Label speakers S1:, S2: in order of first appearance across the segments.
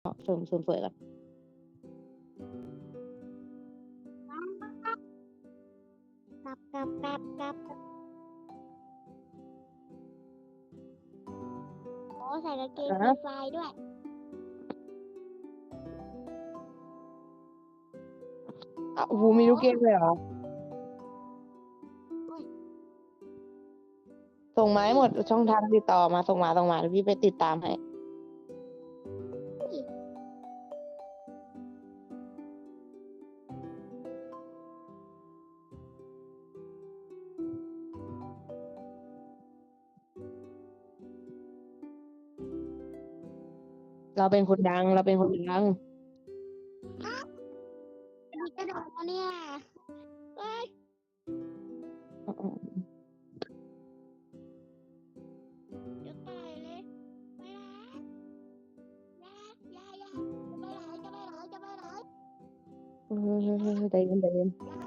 S1: เสริมเสริมสวยก่อน
S2: กลับกลับกลับกลับโอ้ใส่กางเกงฟรีไฟด้วย
S1: อะโอ้โหมีทุกเกมเลยเหรอส่งมาให้หมดช่องทางติดต่อมาส่งมาส่งมาเดี๋ยวพี่ไปติดตามให้ เราเป็นคนดัง เราเป็นคนดัง
S2: มีกระโดดแล้วเนี่ยเอ้ยเดี๋ยวต่อยเลยไปไหนอย่าอย่าอย่าจะไปไหนจะไปไหนจะไปไหน
S1: เออใจเย็นใจเย็น
S2: บ้า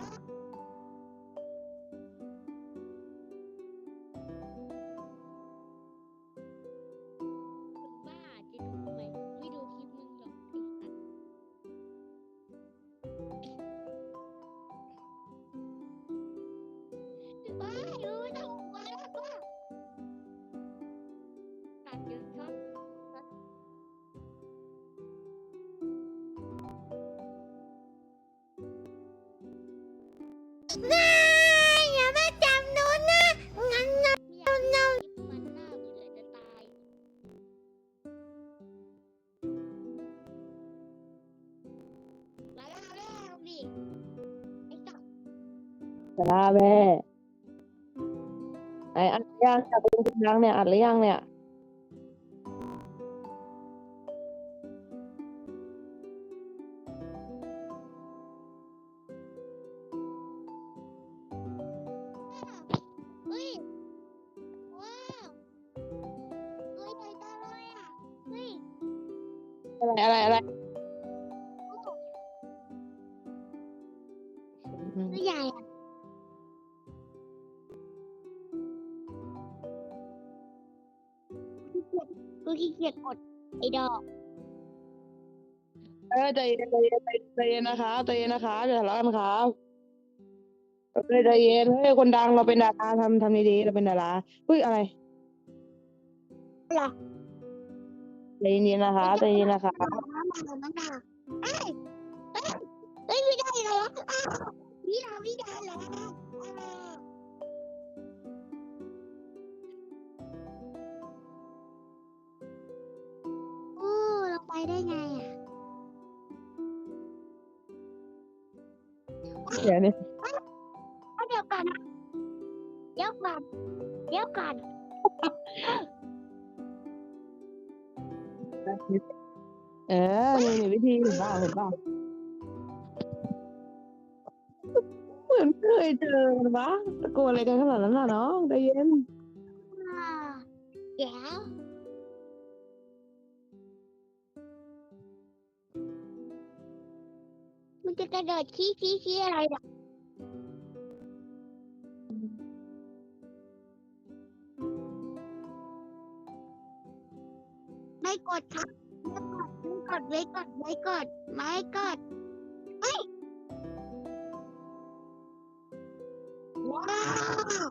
S2: สาราแม่
S1: ไออัดหรือยังจะเป็นคนดังเนี่ยอัดหรือยังเนี่ย
S2: เฮ้ยว้าวเฮ้ยใหญ่จังเลยอะเฮ้ย
S1: อะไรอะไรอะไร
S2: ตัวใหญ่อะ ขี้เกียจกดไอ้ดอก
S1: เออใจเย็นใจเย็นใจเย็นนะครับใจเย็นนะครับอย่าทะเลาะกันครับเออใจเย็นเฮ้ยคนดังเราเป็นดาราทำทำดีๆเราเป็นดาราเฮ้ยอะไร
S2: อะไร
S1: ใจเย็นๆนะคะใจเย็นนะคะ
S2: มาแล้วนะเอ้ยเอ้ยเอ้ยไม่ได้เหรออ้าวนี่เราไม่ได้เหรอ ไปได้ไงอะ
S1: เดี๋ยวนี้
S2: เอาเดี๋ยวก่อนนะเดี๋ยวก่อนเดี๋ยวก่อน
S1: เออนี่นี่วิธีเห็นเปล่าเห็นเปล่าเหมือนเคยเจอกันปะตะโกนอะไรกันขนาดนั้นน่ะน้องใจเย็น
S2: อ่าเดี๋ยว มันจะกระโดดขี้ขี้ขี้อะไรเนี่ยไม่กดครับไม่กดไม่กดไม่กดไม่กดเฮ้ยว้าว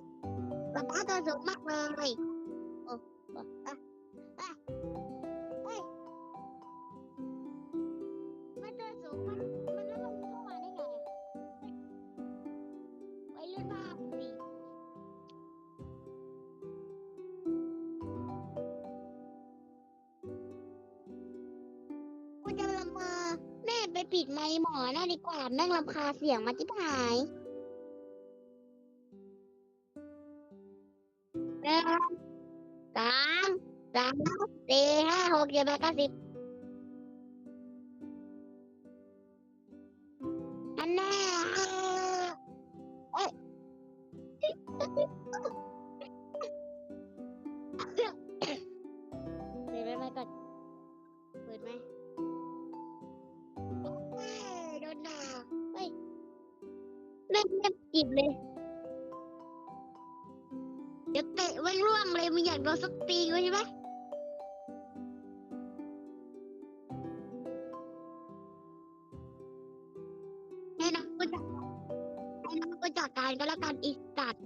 S2: ป๊าป๊าตัวสูงมากเลย ปิดไมค์หมอน่าดีกว่าแม่งรำคาญเสียงมาจิบหายหนึ่งสามสามสี่ห้าหกเจ็ดแปดเก้าสิบอันแน่เอ้ย จิบเลย เดี๋ยวเตะไว้ร่วงเลยมึงอยากโดนสตีกูใช่ไหมแน่น้องกูจัดแน่น้องกูจัดการก็แล้วกันอีสัตว์